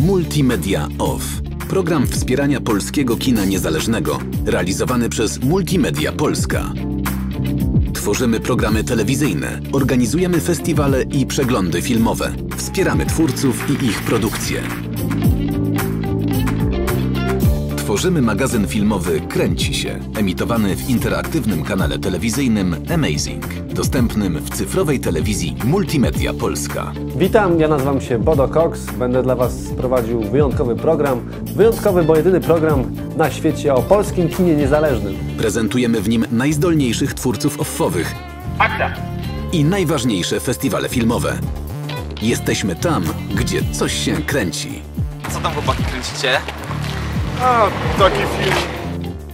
Multimedia Off. Program wspierania polskiego kina niezależnego, realizowany przez Multimedia Polska. Tworzymy programy telewizyjne, organizujemy festiwale i przeglądy filmowe. Wspieramy twórców i ich produkcje. Tworzymy magazyn filmowy Kręci się, emitowany w interaktywnym kanale telewizyjnym Amazing, dostępnym w cyfrowej telewizji Multimedia Polska. Witam, ja nazywam się Bodo Cox. Będę dla Was prowadził wyjątkowy program. Wyjątkowy, bo jedyny program na świecie o polskim kinie niezależnym. Prezentujemy w nim najzdolniejszych twórców offowych i najważniejsze festiwale filmowe. Jesteśmy tam, gdzie coś się kręci. Co tam chłopaki kręcicie? A, taki film.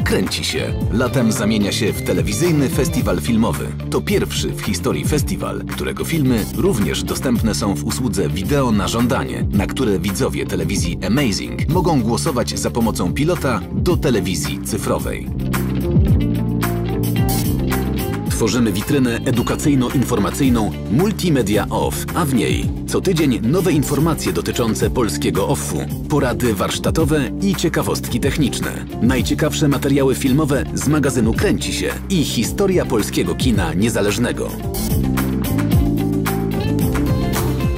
Kręci się. Latem zamienia się w telewizyjny festiwal filmowy. To pierwszy w historii festiwal, którego filmy również dostępne są w usłudze wideo na żądanie, na które widzowie telewizji Amazing mogą głosować za pomocą pilota do telewizji cyfrowej. Tworzymy witrynę edukacyjno-informacyjną Multimedia Off, a w niej co tydzień nowe informacje dotyczące polskiego offu, porady warsztatowe i ciekawostki techniczne. Najciekawsze materiały filmowe z magazynu Kręci się i historia polskiego kina niezależnego.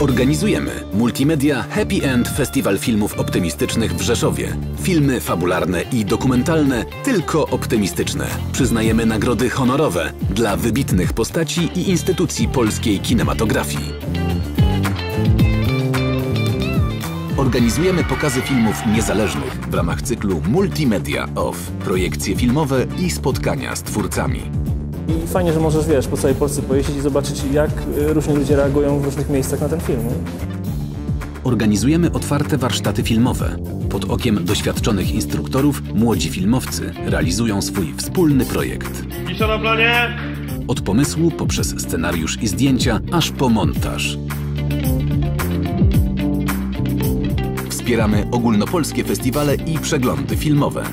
Organizujemy Multimedia Happy End Festiwal Filmów Optymistycznych w Rzeszowie. Filmy fabularne i dokumentalne, tylko optymistyczne. Przyznajemy nagrody honorowe dla wybitnych postaci i instytucji polskiej kinematografii. Organizujemy pokazy filmów niezależnych w ramach cyklu Multimedia Off, projekcje filmowe i spotkania z twórcami. I fajnie, że możesz, wiesz, po całej Polsce pojeździć i zobaczyć, jak y, różni ludzie reagują w różnych miejscach na ten film. Organizujemy otwarte warsztaty filmowe. Pod okiem doświadczonych instruktorów młodzi filmowcy realizują swój wspólny projekt. Cisza na planie. Od pomysłu poprzez scenariusz i zdjęcia, aż po montaż. Wspieramy ogólnopolskie festiwale i przeglądy filmowe.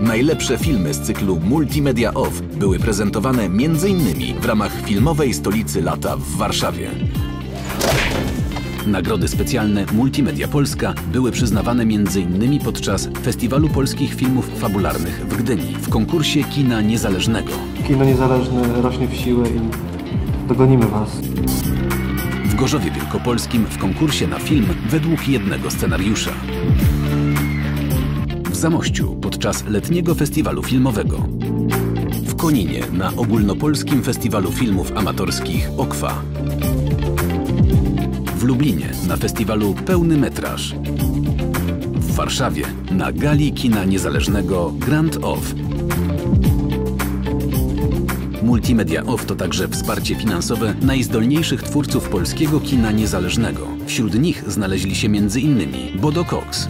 Najlepsze filmy z cyklu Multimedia Off były prezentowane m.in. w ramach filmowej stolicy lata w Warszawie. Nagrody specjalne Multimedia Polska były przyznawane m.in. podczas Festiwalu Polskich Filmów Fabularnych w Gdyni w konkursie kina niezależnego. Kino niezależne rośnie w siłę i dogonimy Was. w Gorzowie Wielkopolskim w konkursie na film według jednego scenariusza. W Zamościu podczas letniego festiwalu filmowego. W Koninie na ogólnopolskim festiwalu filmów amatorskich OKWA. W Lublinie na festiwalu Pełny Metraż. W Warszawie na gali kina niezależnego Grand Off. Multimedia Off to także wsparcie finansowe najzdolniejszych twórców polskiego kina niezależnego. Wśród nich znaleźli się m.in. Bodo Cox,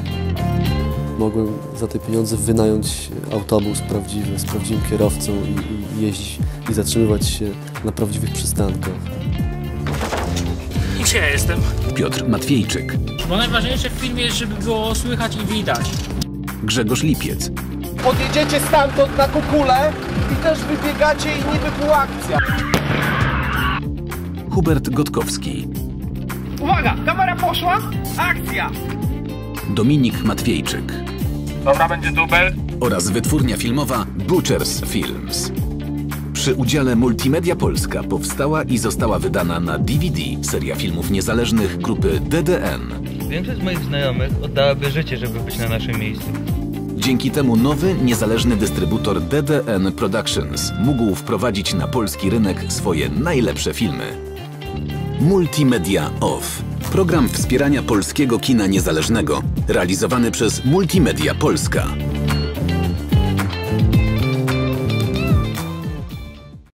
Mogłem za te pieniądze wynająć autobus prawdziwy, z prawdziwym kierowcą i, i jeździć i zatrzymywać się na prawdziwych przystankach. I gdzie ja jestem? Piotr Matwiejczyk, Bo najważniejsze w filmie jest, żeby było słychać i widać. Grzegorz Lipiec, Podjedziecie stamtąd na kukulę i też wybiegacie i niby była akcja. Hubert Gotkowski, Uwaga, kamera poszła, akcja! Dominik Matwiejczyk Dobra, będzie dubel. oraz wytwórnia filmowa Butchers Films. Przy udziale Multimedia Polska powstała i została wydana na DVD seria filmów niezależnych grupy DDN. Większość moich znajomych oddałaby życie, żeby być na naszym miejscu. Dzięki temu nowy, niezależny dystrybutor DDN Productions mógł wprowadzić na polski rynek swoje najlepsze filmy. Multimedia Off. Program wspierania polskiego kina niezależnego, realizowany przez Multimedia Polska.